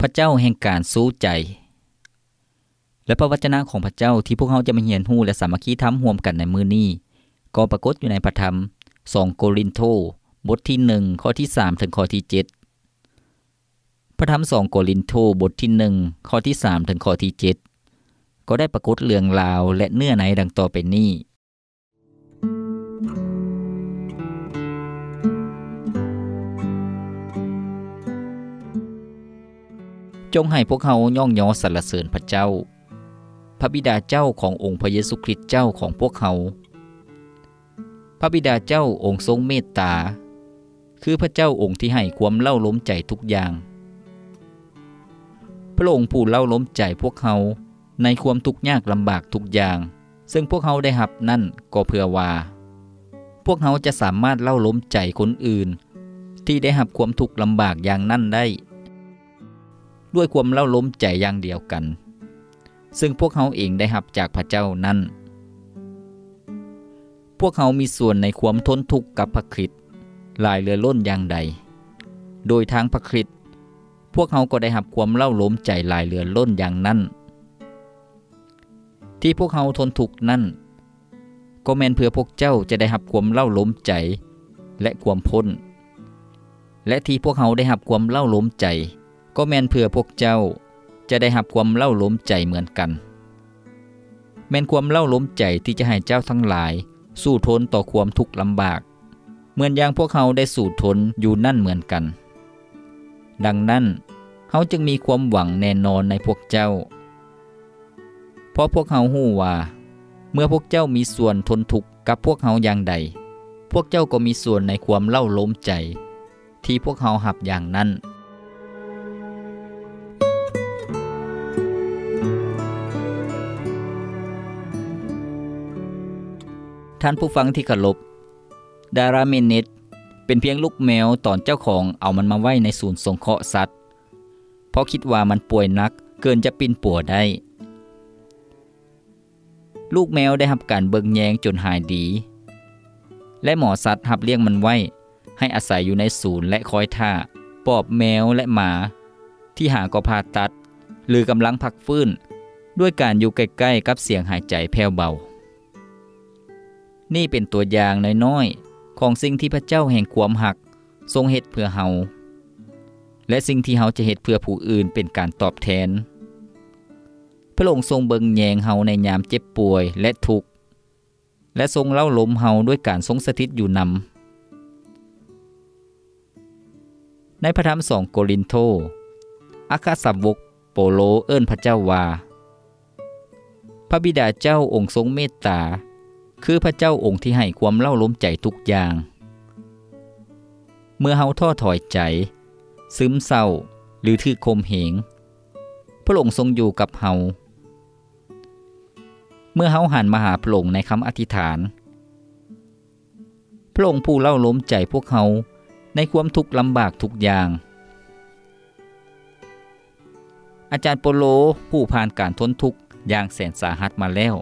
พระเจ้าแห่งการสู้ใจ และพระวจนะของพระเจ้าที่พวกเราจะมาเรียนรู้และสามัคคีทำร่วมกันในมือนี้ ก็ปรากฏอยู่ในพระธรรม 2 โกรินโทบทที่ 1 ข้อที่ 3 ถึงข้อที่ 7 พระธรรม 2 โกรินโทบทที่ 1 ข้อที่ 3 ถึงข้อที่ 7 ก็ได้ปรากฏเรื่องราวและเนื้อในดังต่อไปนี้ จงให้พวกเขาย่องยอสรรเสริญพระเจ้า พระบิดาเจ้าขององค์พระเยซูคริสต์เจ้าของพวกเขา พระบิดาเจ้าองค์ทรงเมตตา คือพระเจ้าองค์ที่ให้ความเล่าล้มใจทุกอย่าง พระองค์ผู้เล่าล้มใจพวกเขาในความทุกข์ยากลำบากทุกอย่าง ซึ่งพวกเขาได้หับนั่นก็เพื่อว่า พวกเขาจะสามารถเล่าล้มใจคนอื่น ที่ได้หับความทุกข์ลำบากอย่างนั่นได้ ด้วยความเล่าล้มใจอย่างเดียวกัน ซึ่งพวกเขาเองได้หับจากพระเจ้านั้น พวกเขามีส่วนในความทนทุกข์กับพระคริสต์ลายเรือล้นอย่างใด โดยทางพระคริสต์พวกเขาก็ได้หับความเล่าล้มใจลายเรือล้นอย่างนั้น ที่พวกเขาทนทุกข์นั้นก็แม่นเพื่อพวกเจ้าจะได้หับความเล่าล้มใจและความพ้น และที่พวกเขาได้หับความเล่าล้มใจ ก็แม่นเพื่อพวกเจ้าจะได้หับความเล่าล้มใจเหมือนกัน แม่นความเล่าล้มใจที่จะให้เจ้าทั้งหลาย สู้ทนต่อความทุกข์ลำบาก เหมือนอย่างพวกเขาได้สู้ทนอยู่นั่นเหมือนกัน ดังนั้นเขาจึงมีความหวังแน่นอนในพวกเจ้า เพราะพวกเขาหู้ว่า เมื่อพวกเจ้ามีส่วนทนทุกข์กับพวกเขาอย่างใด พวกเจ้าก็มีส่วนในความเล่าล้มใจ ที่พวกเขาหับอย่างนั้น ท่านผู้ฟังที่เคารพดาราเมเนตเป็นเพียงลูกแมวตอนเจ้าของเอามันมาไว้ในศูนย์สงเคราะห์สัตว์ เพราะคิดว่ามันป่วยนักเกินจะปินปัวได้ ลูกแมวได้รับการเบิงแยงจนหายดี และหมอสัตว์หับเลี้ยงมันไว้ ให้อาศัยอยู่ในศูนย์และคอยท่าปอบแมวและหมา ที่หาก็ผ่าตัด หรือกำลังพักฟื้น ด้วยการอยู่ใกล้ๆกับเสียงหายใจแผ่วเบา นี่เป็นตัวอย่างน้อยๆของสิ่งที่พระเจ้าแห่งความหัก ทรงเฮ็ดเพื่อเฮาและสิ่งที่เฮาจะเฮ็ดเพื่อผู้อื่นเป็นการตอบแทน พระองค์ทรงเบิงแยงเฮาในยามเจ็บป่วยและทุกข์ และทรงเล่าลมเฮาด้วยการทรงสถิตอยู่นำในพระธรรมสองโกรินโทอาคาสาวกโปโลเอิ้นพระเจ้าว่า พระบิดาเจ้าองค์ทรงเมตตา คือพระเจ้าองค์ที่ให้ความเล่าล้มใจทุกอย่าง เมื่อเฮาท้อถอยใจ ซึมเศร้าหรือถือคมเหง พระองค์ทรงอยู่กับเฮา เมื่อเฮาหันมาหาพระองค์ในคำอธิษฐาน พระองค์ผู้เล่าล้มใจพวกเฮาในความทุกข์ลำบากทุกอย่าง อาจารย์โปโลผู้ผ่านการทนทุกข์อย่างแสนสาหัสมาแล้ว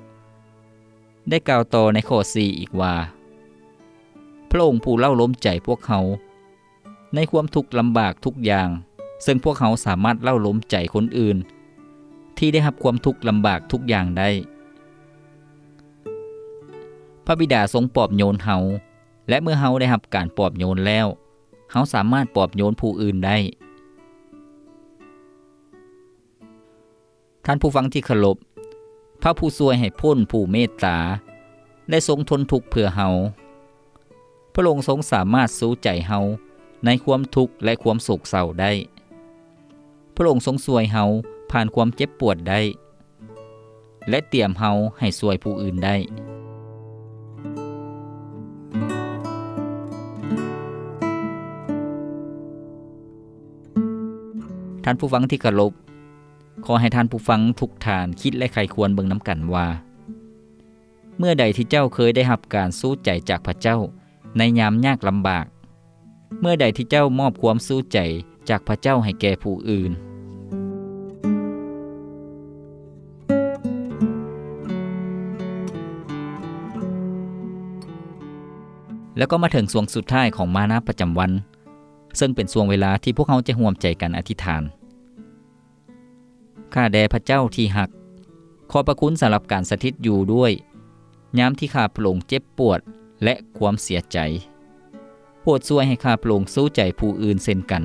ได้กล่าวต่อในข้อ4อีกว่า พระองค์ผู้เล่าล้มใจพวกเขาในความทุกข์ลำบากทุกอย่าง ซึ่งพวกเขาสามารถเล่าล้มใจคนอื่น ที่ได้รับความทุกข์ลำบากทุกอย่างได้ พระบิดาทรงปลอบโยนเฮาและเมื่อเฮาได้รับการปลอบโยนแล้วเฮาสามารถปลอบโยนผู้อื่นได้ ท่านผู้ฟังที่เคารพ ระผู้ช่วยให้พ้นผู้เมตตา ได้ทรงทนทุกข์เพื่อเฮา พระองค์ทรงสามารถสู้ใจเฮาในความทุกข์และความโศกเศร้าได้ พระองค์ทรงช่วยเฮาผ่านความเจ็บปวดได้ และเตรียมเฮาให้ช่วยผู้อื่นได้ท่านผู้ฟังที่เคารพ ขอให้ท่านผู้ฟังทุกทานคิดและใครควรเบิ่งน้ำกันว่า เมื่อใดที่เจ้าเคยได้รับการสู้ใจจากพระเจ้า ในยามยากลำบาก เมื่อใดที่เจ้ามอบความสู้ใจจากพระเจ้าให้แก่ผู้อื่นแล้วก็มาถึงช่วงสุดท้ายของมานะประจำวัน ซึ่งเป็นช่วงเวลาที่พวกเขาจะห่วมใจกันอธิษฐาน ข้าแด่พระเจ้าที่หัก ขอประคุณสำหรับการสถิตอยู่ด้วยยามที่ข้าพระองค์เจ็บปวดและความเสียใจ โปรดช่วยให้ข้าพระองค์สู้ใจผู้อื่นเช่นกัน